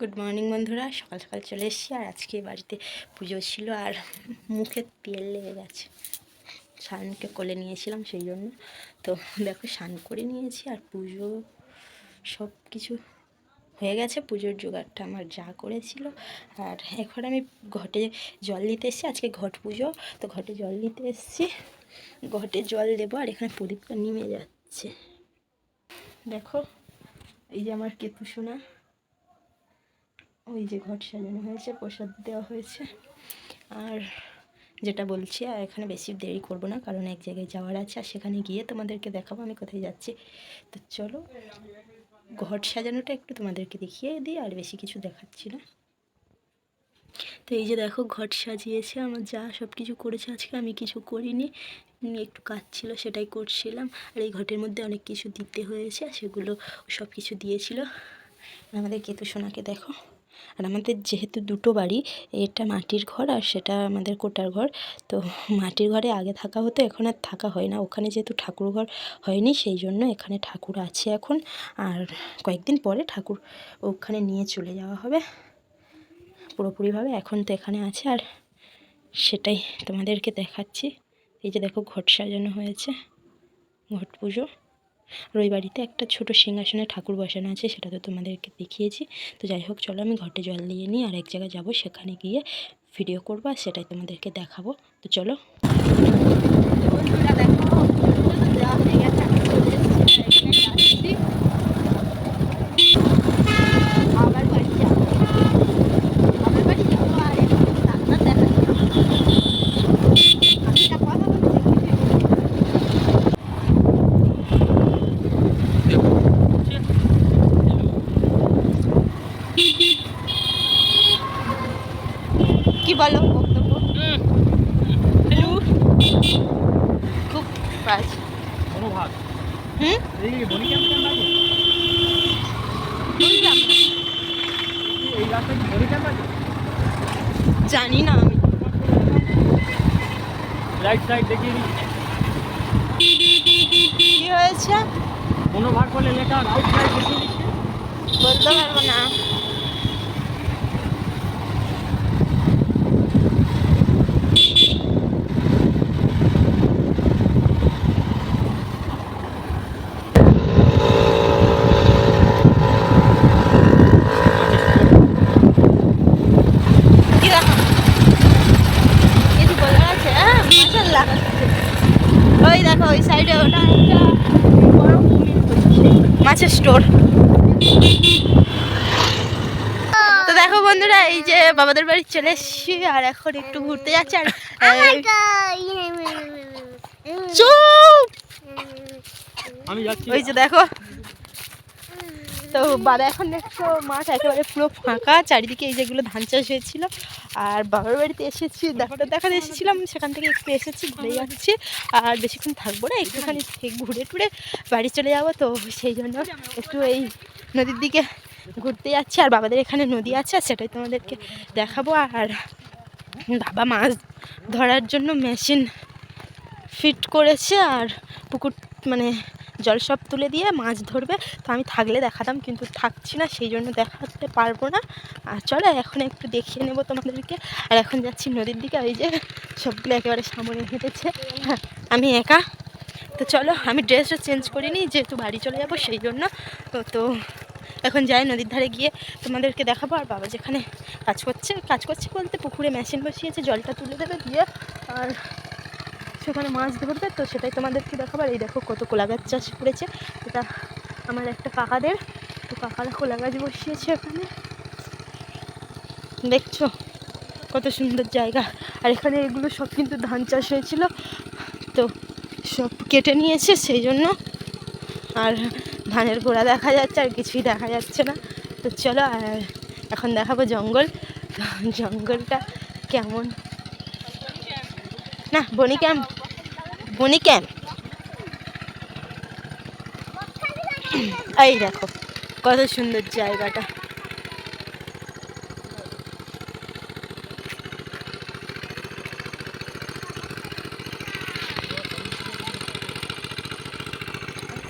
Good morning বন্ধুরা। সকাল সকাল চলে এসেছি, আর আজকে বাড়িতে পুজো ছিল, আর মুখে তেল লেগে গেছে। স্নানকে কোলে নিয়েছিলাম সেই জন্য। তো দেখো, স্নান করে নিয়েছি, আর পুজো সব কিছু হয়ে গেছে। পুজোর জোগাড়টা আমার যা করেছিল। আর এখন আমি ঘটে জল দিতে এসেছি, আজকে ঘট পুজো। তো ঘটে জল দিতে এসেছি। ঘটে জল দেবো, আর এখানে প্রদীপটা নেমে যাচ্ছে। দেখো, এই যে আমার কেতু সোনা। ওই যে ঘট সাজানো হয়েছে, প্রসাদ দেওয়া হয়েছে। আর যেটা বলছি, আর এখানে বেশি দেরি করব না, কারণ এক জায়গায় যাওয়ার আছে, আর সেখানে গিয়ে তোমাদেরকে দেখাবো আমি কোথায় যাচ্ছি। তো চলো ঘট সাজানোটা একটু তোমাদেরকে দেখিয়ে দিই, আর বেশি কিছু দেখাচ্ছি না। তো এই যে দেখো ঘট সাজিয়েছে, আমার যা সব কিছু করেছে, আজকে আমি কিছু করিনি। একটু কাজ ছিল, সেটাই করছিলাম। আর এই ঘটের মধ্যে অনেক কিছু দিতে হয়েছে সেগুলো সব কিছু দিয়েছিল। আমাদের কেতু সোনাকে দেখো। আর আমাদের যেহেতু দুটো বাড়ি, এটা মাটির ঘর আর সেটা আমাদের কোটার ঘর, তো মাটির ঘরে আগে থাকা হতো, এখন আর থাকা হয় না। ওখানে যেহেতু ঠাকুর ঘর হয়নি, সেই জন্য এখানে ঠাকুর আছে এখন। আর কয়েকদিন পরে ঠাকুর ওখানে নিয়ে চলে যাওয়া হবে। পুরোপুরিভাবে এখন তো এখানে আছে আর সেটাই তোমাদেরকে দেখাচ্ছি। এই যে দেখো, ঘট সাজানো হয়েছে, ঘট পুজো। আর ওই বাড়িতে একটা ছোট সিংহাসনে ঠাকুর বসানো আছে, সেটা তো তোমাদেরকে দেখিয়েছি। তো যাই হোক, চলো আমি ঘটে জল দিয়ে নিই আর এক জায়গায় যাব, সেখানে গিয়ে ভিডিও করব আর সেটাই তোমাদেরকে দেখাবো। তো চলো। আবার বাড়ি যাব আবার বাড়ি যাব আর রান্না দেখা আমি একটা কথা বলছি কি বলো বক্তব্য। খুব কাজ হুম? জানি না আমি। রাইট সাইড দেখিয়ে কি হয়েছে? অনুভাগ বলে লেখা রাইট সাইড দেখিয়ে বলতে পারব না কি দেখো? কিছু বলার আছে? হ্যাঁ, মাশাআল্লাহ। ওই দেখো ওই সাইডে ওটা একটা বড় কুমির হচ্ছে। মাছের স্টোর। তো দেখো বন্ধুরা এই যে বাবাদের বাড়ি চলে এসেছি আর এখন একটু ঘুরতে যাচ্ছি আর চুপ! ওই যে দেখো। তো বাবা এখন দেখছ মাঠ একেবারে পুরো ফাঁকা চারিদিকে এই যেগুলো ধান চাষ হয়েছিল আর বাবার বাড়িতে এসেছি ডাক্তার দেখাতে এসেছিলাম সেখান থেকে একটু এসেছি ঘুরে যাচ্ছি আর বেশিক্ষণ থাকব না একটুখানি ঘুরে টুরে বাড়ি চলে যাব তো সেই জন্য একটু এই নদীর দিকে ঘুরতে যাচ্ছি। আর বাবাদের এখানে নদী আছে আর সেটাই তোমাদেরকে দেখাবো। আর বাবা মাছ ধরার জন্য মেশিন ফিট করেছে আর পুকুর মানে জল সব তুলে দিয়ে মাছ ধরবে। তো আমি থাকলে দেখাতাম, কিন্তু থাকছি না, সেই জন্য দেখাতে পারব না। আর চলো, এখন একটু দেখিয়ে নেব তোমাদেরকে। আর এখন যাচ্ছি নদীর দিকে, ওই যে সবগুলো একেবারে সামনে হেঁটেছে। হ্যাঁ আমি একা। তো চলো, আমি ড্রেসটা চেঞ্জ করিনি যেহেতু বাড়ি চলে যাব, সেই জন্য। তো তো এখন যাই নদীর ধারে গিয়ে তোমাদেরকে দেখাবো। আর বাবা যেখানে কাজ করছে কাজ করছে বলতে পুকুরে মেশিন বসিয়েছে, জলটা তুলে দেবে দিয়ে। আর সেখানে মাছ ধরবে, তো সেটাই তোমাদেরকে দেখাবো। আর এই দেখো কত কোলা গাছ চাষ করেছে। এটা আমার একটা কাকাদের। তো কাকারা কোলা গাছ বসিয়েছে এখানে। দেখছ? কত সুন্দর জায়গা। আর এখানে এগুলো সব কিন্তু ধান চাষ হয়েছিল। তো সব কেটে নিয়েছে সেই জন্য। আর ধানের গোড়া দেখা যাচ্ছে, আর কিছুই দেখা যাচ্ছে না। তো চলো, আর এখন দেখাবো জঙ্গল। জঙ্গলটা কেমন? না, বনি ক্যাম্প। বনি এই দেখো, কত সুন্দর জায়গাটা।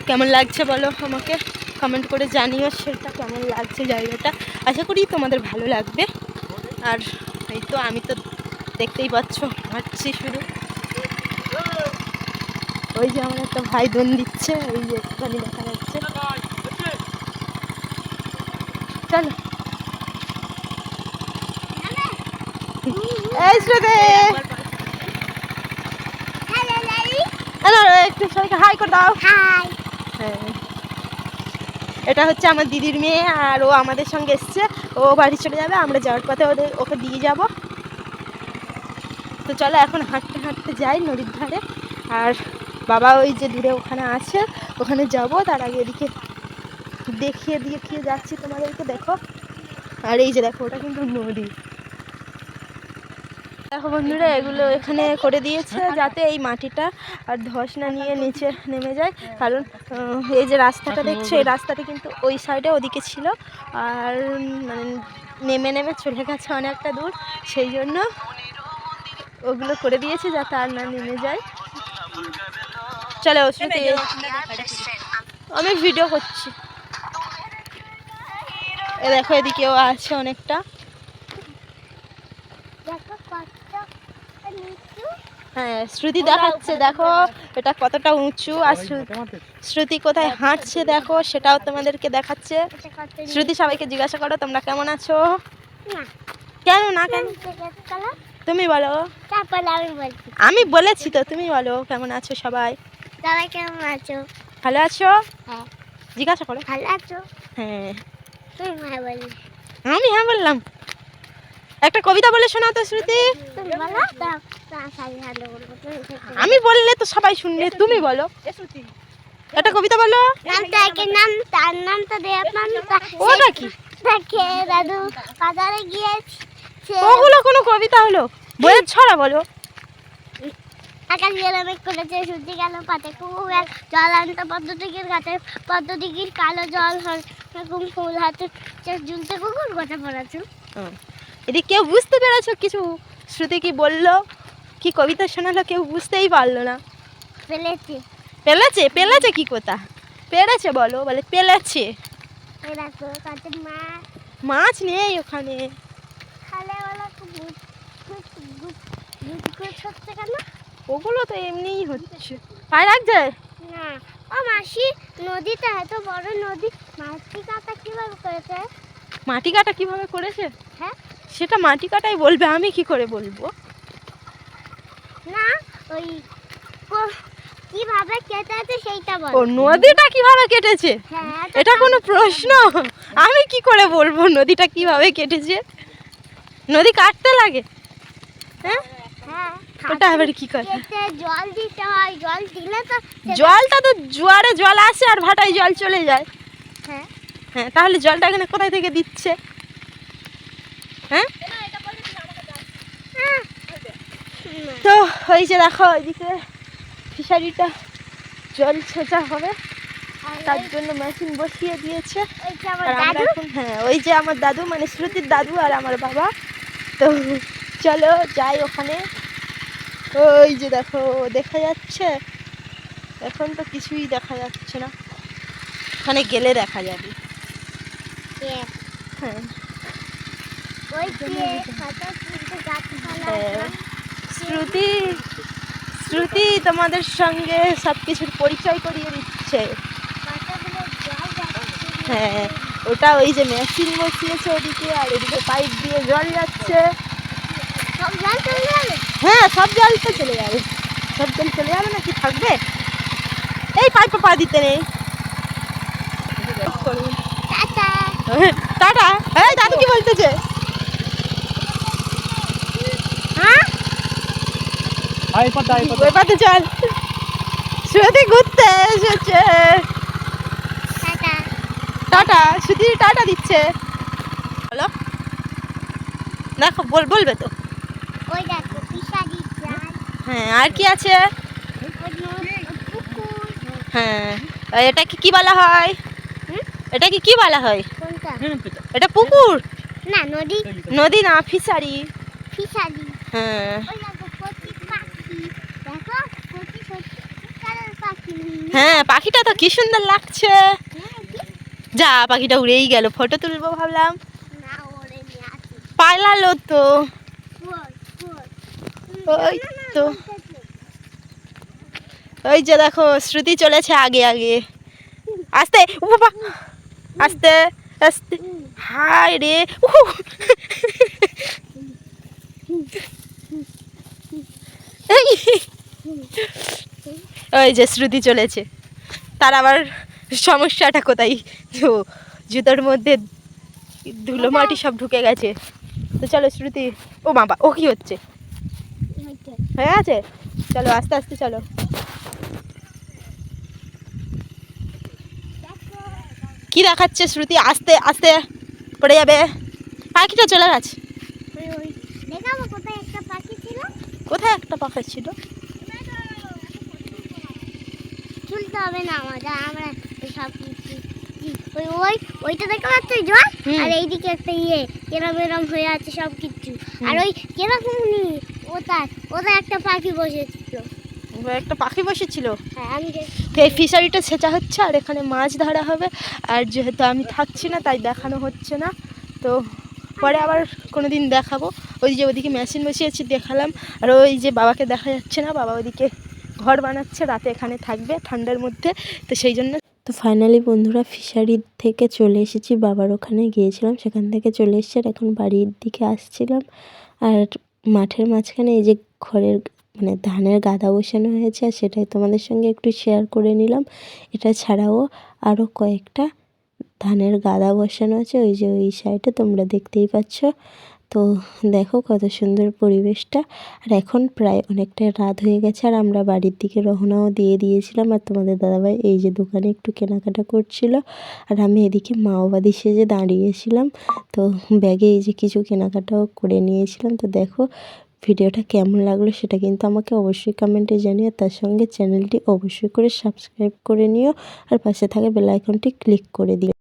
কেমন লাগছে বলো আমাকে? কমেন্ট করে জানিও সেটা কেমন লাগছে জায়গাটা। আশা করি তোমাদের ভালো লাগবে। আর এই তো আমি তো দেখতেই পাচ্ছ, হাঁটছি শুধু। ওই যে আমার একটা ভাই দোন দিচ্ছে ওই যে একটুখানি দেখা যাচ্ছে। চলো। এই একটু সবাইকে হাই করে দাও। হ্যাঁ। এটা হচ্ছে আমার দিদির মেয়ে, আর ও আমাদের সঙ্গে এসছে। ও বাড়ি চলে যাবে, আমরা যাওয়ার পথে ওদের, ওকে দিয়ে যাব। তো চলো এখন হাঁটতে হাঁটতে যাই নদীর ধারে। আর বাবা ওই যে দূরে ওখানে আছে, ওখানে যাব, তার আগে এদিকে দেখিয়ে দেখিয়ে যাচ্ছি তোমাদেরকে, দেখো। আর এই যে দেখো, ওটা কিন্তু নদী। দেখো বন্ধুরা, এগুলো এখানে করে দিয়েছে যাতে এই মাটিটা আর ধস না নিয়ে নিচে নেমে যায়। কারণ এই যে রাস্তাটা দেখছ, এই রাস্তাটা কিন্তু ওই সাইডে ওদিকে ছিল। আর মানে নেমে নেমে চলে গেছে অনেকটা দূর। সেই জন্য ওগুলো করে দিয়েছে যাতে আর না নেমে যায়। চলো শ্রুতি আমি ভিডিও করছি। এ দেখো এদিকেও আছে অনেকটা। দেখো কত নিচু। হ্যাঁ শ্রুতি দেখাচ্ছে দেখো এটা কতটা উঁচু আর শ্রুতি কোথায় হাঁটছে দেখো সেটাও তোমাদেরকে দেখাচ্ছে। শ্রুতি সবাইকে জিজ্ঞাসা করো তোমরা কেমন আছো? কেন না কেন? তুমি বলো। তারপর আমি বলছি। আমি বলেছি তো তুমি বলো কেমন আছো সবাই? সবাই কেমন আছো? ভালো আছো? হ্যাঁ। জিজ্ঞাসা করো। ভালো আছো? হ্যাঁ। তুমি ভাই বলি। আমি হ্যাঁ বললাম। একটা কবিতা বলে শোনাও তো শ্রুতি। আমি বললে তো সবাই শুনবে তুমি বলো। একটা কবিতা বলো। নাম তার নাম তো ওটা কি? তাকে দাদু? বাজারে গিয়েছে। ওগুলো কোনো কবিতা হলো? বইয়ের ছড়া বলো। আকাশ গেলে মেঘ করেছে সূর্য গেল পাতে গেল জল আনতে পদ্মদিঘির ঘাটে পদ্মদিঘির কালো জল হরকুম ফুল হাতে ঝুলতে কুকুর গোটা পড়াছো। এদিকে কেউ বুঝতে পেরেছ কিছু? শ্রুতি কি বলল? কি কবিতা শোনালো কেউ বুঝতেই পারল না। ফেলেছে। পেলেছে পেলেছে কি কথা? পেরেছে বলো বলে পেলেছে। মাছ নেই ওখানে। খালে বলা গুট গুট গুট গুট গুট হচ্ছে কেন? ওগুলো তো এমনিই হচ্ছে। পায়ে লাগছে না। ও মাসি নদীটা এত বড় নদী মাটি কাটা কীভাবে করেছে? মাটি কাটা কীভাবে করেছে? হ্যাঁ। সেটা মাটি কাটাই বলবে আমি কি করে বলব? না ওই কীভাবে কেটেছে সেইটা বল। ও নদীটা কীভাবে কেটেছে? হ্যাঁ এটা কোনো প্রশ্ন। আমি কি করে বলব নদীটা কীভাবে কেটেছে? নদী কাটতে লাগে। হ্যাঁ? হ্যাঁ। ওটা আবার কি করে জল দিতে হয় জল দিলে তো জলটা তো জোয়ারে জল আসে আর ভাটায় জল চলে যায়। হ্যাঁ। হ্যাঁ তাহলে জলটা এখানে কোথায় থেকে দিচ্ছে? হ্যাঁ? হ্যাঁ। তো ওই যে দেখো ওইদিকে ফিশারিটা জল ছেঁচা হবে। তার জন্য মেশিন বসিয়ে দিয়েছে। আর আমরা এখন হ্যাঁ ওই যে আমার দাদু মানে শ্রুতির দাদু আর আমার বাবা। তো চলো যাই ওখানে। ওই যে দেখো দেখা যাচ্ছে? এখন তো কিছুই দেখা যাচ্ছে না। ওখানে গেলে দেখা যাবে? হ্যাঁ। ওই যে কত কিন্তু গাছপালা হ্যাঁ। শ্রুতি শ্রুতি তোমাদের সঙ্গে সব কিছুর পরিচয় করিয়ে দিচ্ছে। হ্যাঁ। ওটা ওই যে মেশিন বসিয়েছে ওদিকে আর এদিকে পাইপ দিয়ে জল যাচ্ছে। সব জল চলে যাবে? হ্যাঁ সব জল তো চলে যাবে। সব জল চলে যাবে না কি থাকবে? এই পাইপে পা দিতে নেই। টাটা। টাটা। এই দাদু কি বলতেছে? হ্যাঁ? চল। শ্রুতি ঘুরতে এসেছে। টাটা। টাটা। শ্রুতি টাটা দিচ্ছে। বলো। দেখো বল বলবে তো। ওই দেখো। হ্যাঁ আর কি আছে? হ্যাঁ আর এটাকে কি বলা হয়? হুম? এটাকে কি বলা হয়? এটা পুকুর? না নদী। নদী না ফিশারি। ফিসারি হ্যাঁ। হ্যাঁ পাখিটা তো কি সুন্দর লাগছে। যা পাখিটা উড়েই গেল। ফটো তুলবো ভাবলাম। পালালো তো। ওই তো। ওই যে দেখো শ্রুতি চলেছে আগে আগে। আস্তে ও বাবা আস্তে আস্তে। হাই রে। ওই যে শ্রুতি চলেছে। তার আবার সমস্যাটা কোথায়? জুতোর মধ্যে ধুলো মাটি সব ঢুকে গেছে। তো চলো শ্রুতি ও বাবা ও কি হচ্ছে। হয়ে আছে চলো আস্তে আস্তে চলো। কি দেখাচ্ছে শ্রুতি? আস্তে আস্তে পড়ে যাবে। পাখিটা চলে গেছে কোথায় একটা পাখি ছিল? কোথায় একটা পাখি ছিল? তুলতে হবে না আমাদের আমরা সব ওই ওই ওইটা দেখতে পাচ্ছ জল? হুম। আর এইদিকে একটা ইয়ে এরম এরম হয়ে আছে সব কিছু। আর ওই কীরকম নি ওটার ওটা একটা পাখি বসেছিল। একটা পাখি বসেছিল? হ্যাঁ আমি তো এই ফিশারিটা সেচা হচ্ছে আর এখানে মাছ ধরা হবে। আর যেহেতু আমি থাকছি না তাই দেখানো হচ্ছে না। তো পরে আবার কোনো দিন দেখাবো। ওই যে ওদিকে মেশিন বসিয়েছি দেখালাম। আর ওই যে বাবাকে দেখা যাচ্ছে না বাবা ওদিকে ঘর বানাচ্ছে রাতে এখানে থাকবে ঠান্ডার মধ্যে। তো সেই জন্য তো ফাইনালি বন্ধুরা ফিশারি থেকে চলে এসেছি। বাবার ওখানে গিয়েছিলাম সেখান থেকে চলে এসেছি আর এখন বাড়ির দিকে আসছিলাম। আর মাঠের মাঝখানে এই যে ঘরের মানে ধানের গাদা বসানো হয়েছে, আর সেটাই তোমাদের সঙ্গে একটু শেয়ার করে নিলাম। এটা ছাড়াও আরও কয়েকটা ধানের গাদা বসানো আছে, ওই যে ওই সাইডে তোমরা দেখতেই পাচ্ছ। তো দেখো কত সুন্দর পরিবেশটা। আর এখন প্রায় অনেকটা রাত হয়ে গেছে আর আমরা বাড়ির দিকে রওনাও দিয়ে দিয়েছিলাম। আর তোমাদের দাদাভাই এই যে দোকানে একটু কেনাকাটা করছিল। আর আমি এদিকে মাওবাদী সেজে দাঁড়িয়েছিলাম। তো ব্যাগে এই যে কিছু কেনাকাটাও করে নিয়েছিলাম। তো দেখো ভিডিওটা কেমন লাগল সেটা কিন্তু আমাকে অবশ্যই কমেন্টে জানিও। তার সঙ্গে চ্যানেলটি অবশ্যই করে সাবস্ক্রাইব করে নিও। আর পাশে থাকা বেল আইকনটি ক্লিক করে দিও।